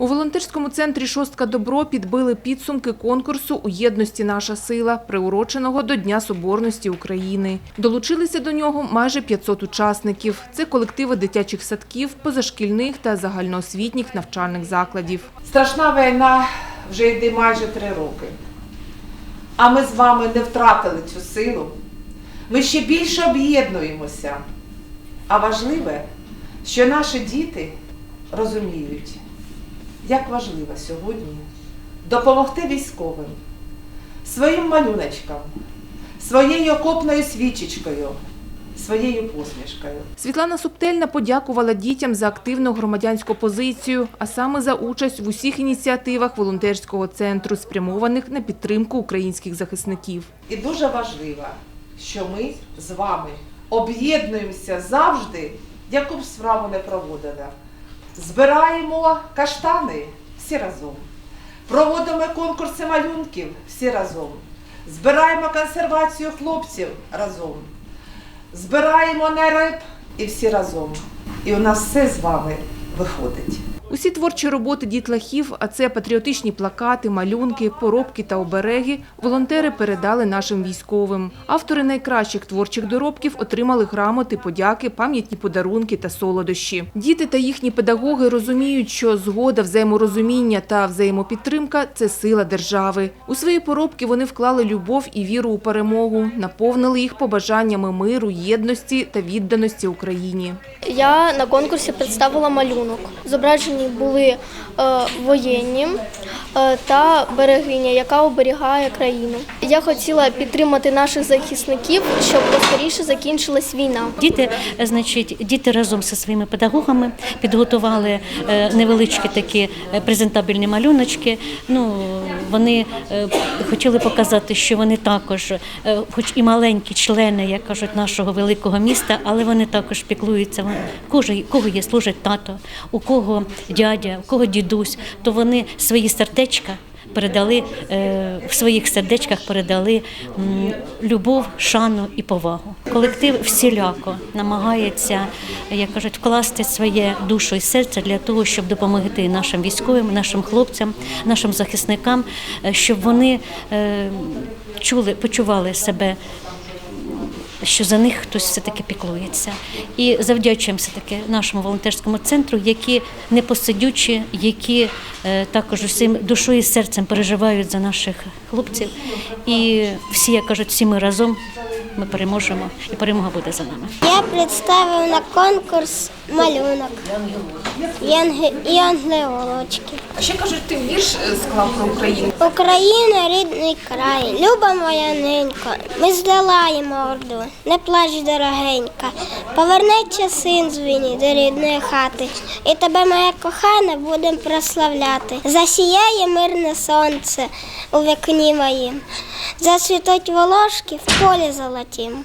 У волонтерському центрі «Шостка Добро» підбили підсумки конкурсу «У єдності наша сила», приуроченого до Дня Соборності України. Долучилися до нього майже 500 учасників. Це колективи дитячих садків, позашкільних та загальноосвітніх навчальних закладів. Страшна війна вже йде майже три роки. А ми з вами не втратили цю силу. Ми ще більше об'єднуємося. А важливе, що наші діти розуміють, як важливо сьогодні допомогти військовим своїм малюночкам, своєю окопною свічечкою, своєю посмішкою. Світлана Субтельна подякувала дітям за активну громадянську позицію, а саме за участь в усіх ініціативах волонтерського центру, спрямованих на підтримку українських захисників. І дуже важливо, що ми з вами об'єднуємося завжди, яку б справу не проводили. Збираємо каштани всі разом. Проводимо конкурси малюнків всі разом. Збираємо консервацію хлопців разом. Збираємо нереп і всі разом. І у нас все з вами виходить. Усі творчі роботи дітлахів, а це патріотичні плакати, малюнки, поробки та обереги, волонтери передали нашим військовим. Автори найкращих творчих доробків отримали грамоти, подяки, пам'ятні подарунки та солодощі. Діти та їхні педагоги розуміють, що згода, взаєморозуміння та взаємопідтримка це сила держави. У свої поробки вони вклали любов і віру у перемогу, наповнили їх побажаннями миру, єдності та відданості Україні. Я на конкурсі представила малюнок. Зображені були е, воєнні е, та берегиня, яка оберігає країну. Я хотіла підтримати наших захисників, щоб поскоріше закінчилась війна. Діти, е, значить, діти разом зі своїми педагогами підготували невеличкі такі презентабельні малюночки. Ну, вони хотіли показати, що вони також, хоч і маленькі члени, як кажуть, нашого великого міста, але вони також піклуються. Кого, кого є служить тато, у кого дядя, у кого дідусь, то вони свої сердечка передали е, в своїх сердечках передали любов, шану і повагу. Колектив всіляко намагається, як кажуть, вкласти своє душу і серце для того, щоб допомогти нашим військовим, нашим хлопцям, нашим захисникам, е, щоб вони е, чули, почували себе що за них хтось все-таки піклується. І завдячуємо все-таки нашому волонтерському центру, які непосидючі, які е, також усім душою і серцем переживають за наших хлопців. І всі, як кажуть, всі ми разом ми переможемо, і перемога буде за нами. Я представив на конкурс малюнок і ангелочки. А ще кажуть, ти вірш склав про Україну. Україна, рідний край, люба моя ненька, ми здолаємо орду, не плач, дорогенька. Повернеться син з війни до рідної хати, і тебе, моя кохана, будем прославляти. Засіяє мирне сонце у вікні моїм, засвітуть волошки в полі золотім.